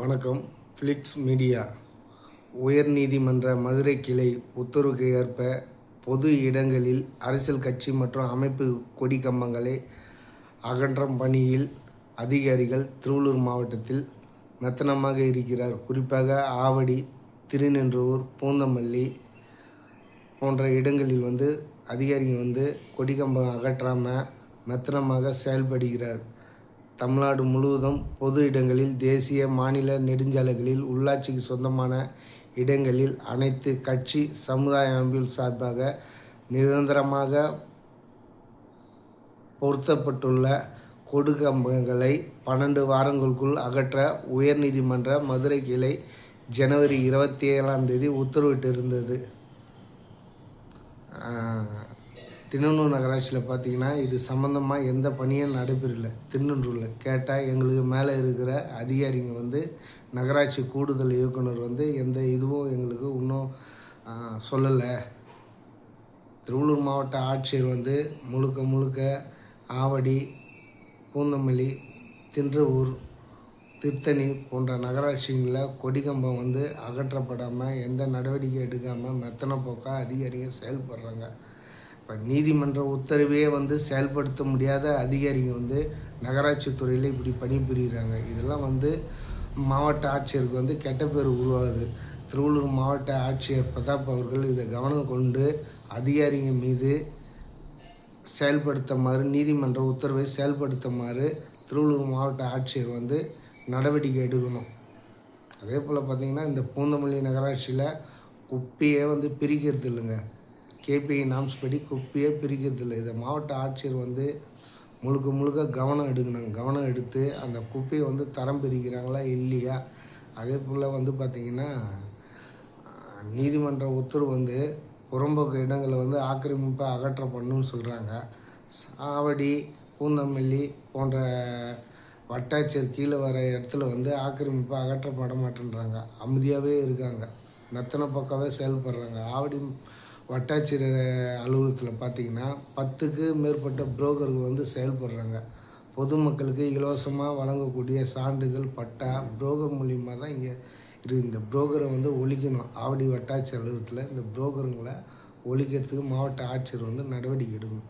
வணக்கம். Flix media உயர்நீதிமன்ற மதுரை கிளை உத்தரவுக்கு ஏற்ப பொது இடங்களில் அரசியல் கட்சி மற்றும் அமைப்பு கொடி கம்பங்களை அகற்றும் பணியில் அதிகாரிகள் திருவள்ளூர் மாவட்டத்தில் மெத்தனமாக இருக்கிறார். குறிப்பாக ஆவடி திருநின்றூர் பூந்தமல்லி போன்ற இடங்களில் வந்து அதிகாரிகள் வந்து கொடிக்கம்பம் அகற்றாமல் மெத்தனமாக செயல்படுகிறார். தமிழ்நாடு முழுவதும் பொது இடங்களில் தேசிய மாநில நெடுஞ்சாலைகளில் உள்ளாட்சிக்கு சொந்தமான இடங்களில் அனைத்து கட்சி சமுதாய அமைப்பில் சார்பாக நிரந்தரமாக பொருத்தப்பட்டுள்ள கொடுக்கம்பங்களை பன்னெண்டு வாரங்களுக்குள் அகற்ற உயர்நீதிமன்ற மதுரை கிளை ஜனவரி இருபத்தி ஏழாம் தேதி உத்தரவிட்டிருந்தது. ஆஹ், திண்ணனூர் நகராட்சியில் பார்த்தீங்கன்னா இது சம்மந்தமாக எந்த பணியும் நடைபெறல. திருநெல்வேலியில் கேட்டால் எங்களுக்கு மேலே இருக்கிற அதிகாரிங்க வந்து நகராட்சி கூடுதல் இயக்குனர் வந்து எந்த இதுவும் எங்களுக்கு இன்னும் சொல்லலை. திருவள்ளூர் மாவட்ட ஆட்சியர் வந்து முழுக்க முழுக்க ஆவடி பூந்தமல்லி தின்றவூர் திருத்தணி போன்ற நகராட்சிகளில் கொடிக்கம்பம் வந்து அகற்றப்படாமல் எந்த நடவடிக்கை எடுக்காமல் மெத்தனை போக்காக அதிகாரிங்க செயல்படுறாங்க. இப்போ நீதிமன்ற உத்தரவே வந்து செயல்படுத்த முடியாத அதிகாரிங்க வந்து நகராட்சி துறையில் இப்படி பணிபுரிகிறாங்க இதெல்லாம் வந்து மாவட்ட ஆட்சியருக்கு வந்து கெட்ட பேர் உருவாகுது. திருவள்ளூர் மாவட்ட ஆட்சியர் பிரதாப் அவர்கள் இதை கவனம் கொண்டு அதிகாரிங்க மீது செயல்படுத்துமாறு நீதிமன்ற உத்தரவை செயல்படுத்துமாறு திருவள்ளூர் மாவட்ட ஆட்சியர் வந்து நடவடிக்கை எடுக்கணும். அதே போல் பார்த்திங்கன்னா இந்த பூந்தமல்லி நகராட்சியில் குப்பையே வந்து பிரிக்கிறது இல்லைங்க. கேபிஐ நாம்ஸ் படி குப்பையே பிரிக்கிறதில்லை. இதை மாவட்ட ஆட்சியர் வந்து முழுக்க முழுக்க கவனம் எடுக்கணும். கவனம் எடுத்து அந்த குப்பையை வந்து தரம் பிரிக்கிறாங்களா இல்லையா? அதே போல் வந்து பார்த்திங்கன்னா நீதிமன்ற உத்தரவு வந்து புறம்போக்கு இடங்களை வந்து ஆக்கிரமிப்பை அகற்ற பண்ணுன்னு சொல்கிறாங்க சாவடி பூந்தமல்லி போன்ற வட்டாட்சியர் கீழே வர இடத்துல வந்து ஆக்கிரமிப்பை அகற்றப்பட மாட்டேன்றாங்க. அமைதியாகவே இருக்காங்க. மெத்தனை பக்கமே செயல்படுறாங்க. ஆவடி வட்டாட்சியர் அலுவலகத்தில் பார்த்தீங்கன்னா பத்துக்கு மேற்பட்ட புரோக்கர்கள் வந்து செயல்படுறாங்க. பொதுமக்களுக்கு இலவசமாக வழங்கக்கூடிய சான்றிதழ் பட்டா புரோக்கர் மூலியமாக தான் இங்கே இருக்குது இந்த புரோக்கரை வந்து ஒழிக்கணும். ஆவடி வட்டாட்சியர் அலுவலகத்தில் இந்த புரோக்கருங்களை ஒழிக்கிறதுக்கு மாவட்ட ஆட்சியர் வந்து நடவடிக்கை எடுக்கணும்.